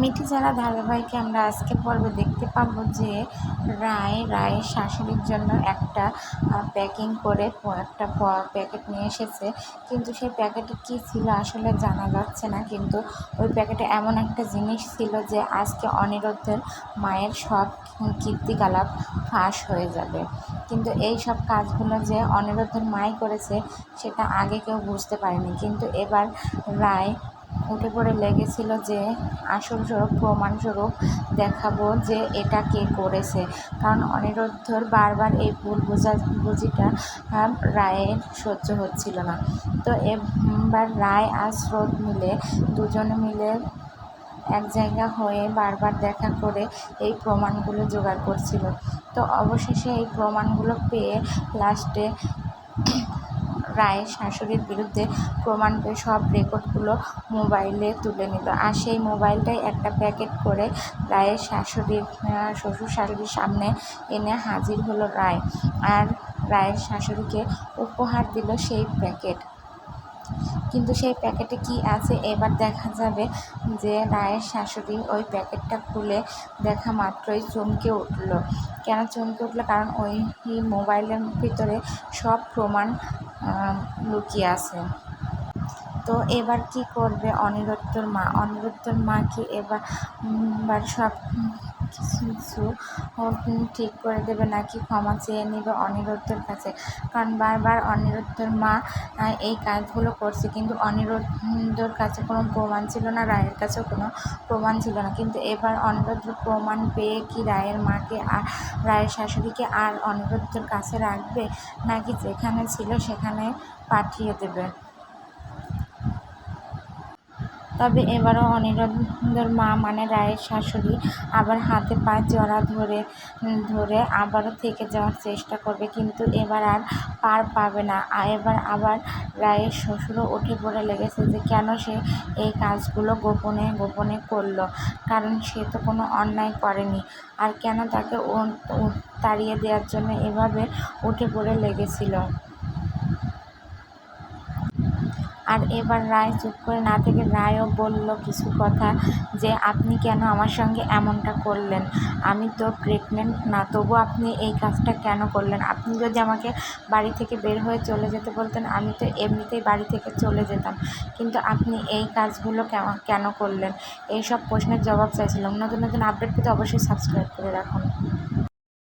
মিঠি যারা ধারাবাহিকে আমরা আজকের পর্বে দেখতে পাবো যে রায়, রায়ের শাশুড়ির জন্য একটা প্যাকিং করে একটা প্যাকেট নিয়ে এসেছে। কিন্তু সেই প্যাকেটে কী ছিল আসলে জানা যাচ্ছে না। কিন্তু ওই প্যাকেটে এমন একটা জিনিস ছিল যে আজকে অনিরুদ্ধের মায়ের সব কীর্তিকলাপ ফাঁস হয়ে যাবে। কিন্তু এই সব কাজগুলো যে অনিরুদ্ধের মাই করেছে, সেটা আগে কেউ বুঝতে পারেনি। কিন্তু এবার রায় উঠে পড়ে লেগেছিল যে আসল স্বরূপ প্রমাণস্বরূপ দেখাবো যে এটা কে করেছে। কারণ অনিরুদ্ধর বারবার এই ভুল বোঝাবুঝিটা বুঝিটা রায়ের সহ্য হচ্ছিল না। তো এবার রায় আর স্রোত মিলে দুজনে মিলে এক জায়গা হয়ে বারবার দেখা করে এই প্রমাণগুলো জোগাড় করছিল। তো অবশেষে এই প্রমাণগুলো পেয়ে লাস্টে রায়ের শাশুড়ির বিরুদ্ধে প্রমাণ পেয়ে সব রেকর্ডগুলো মোবাইলে তুলে নিল। আর সেই মোবাইলটাই একটা প্যাকেট করে রায়ের শাশুড়ির শ্বশুর শাশুড়ির সামনে এনে হাজির হলো রায়। আর রায়ের শাশুড়িকে উপহার দিল সেই প্যাকেট। কিন্তু সেই প্যাকেটে কি আছে? এবার দেখা যাবে যে রায়ের শাশুড়ি ওই প্যাকেটটা খুলে দেখা মাত্রই চমকে উঠল। কেন চমকে উঠল? কারণ ওই মোবাইলের ভিতরে সব প্রমাণ লুকিয়ে আছে তো এবার কি করবে? অনিরুদ্ধর মা অনিরুদ্ধর মা কি এবার সব কিছু ঠিক করে দেবে নাকি ক্ষমা চেয়ে নেবে অনিরুদ্ধর কাছে? কারণ বারবার অনিরুদ্ধর মা এই কাজগুলো করছে। কিন্তু অনিরুদ্ধর কাছে কোনো প্রমাণ ছিল না, রায়ের কাছেও কোনো প্রমাণ ছিল না। কিন্তু এবার অনিরুদ্ধ প্রমাণ পেয়ে কি রায়ের মাকে আর রায়ের শাশুড়িকে আর অনিরুদ্ধর কাছে রাখবে? নাকি যেখানে ছিল সেখানে পাঠিয়ে দেবে? তবে এবারও অনিরুদ্ধর মা মানে রায়ের শাশুড়ি আবার হাতে পায়ে জড়া ধরে ধরে আবারও থেকে যাওয়ার চেষ্টা করবে, কিন্তু এবার আর পার পাবে না। এবার আবার রায়ের শ্বশুরও উঠে পড়ে লেগেছে যে কেন সে এই কাজগুলো গোপনে গোপনে করল, কারণ সে তো কোনো অন্যায় করেনি। আর কেন তাকে তাড়িয়ে দেওয়ার জন্য এভাবে উঠে পড়ে লেগেছিল? আর এবার রায় চুপ করে না থেকে রায়ও বলল কিছু কথা যে, আপনি কেন আমার সঙ্গে এমনটা করলেন? আমি তো প্রেগনেন্ট না, তবু আপনি এই কাজটা কেন করলেন? আপনি যদি আমাকে বাড়ি থেকে বের হয়ে চলে যেতে বলতেন, আমি তো এমনিতেই বাড়ি থেকে চলে যেতাম। কিন্তু আপনি এই কাজগুলো কেন- করলেন? এই সব প্রশ্নের জবাব চাইছিলাম। নতুন নতুন আপডেট পেতে অবশ্যই সাবস্ক্রাইব করে রাখুন।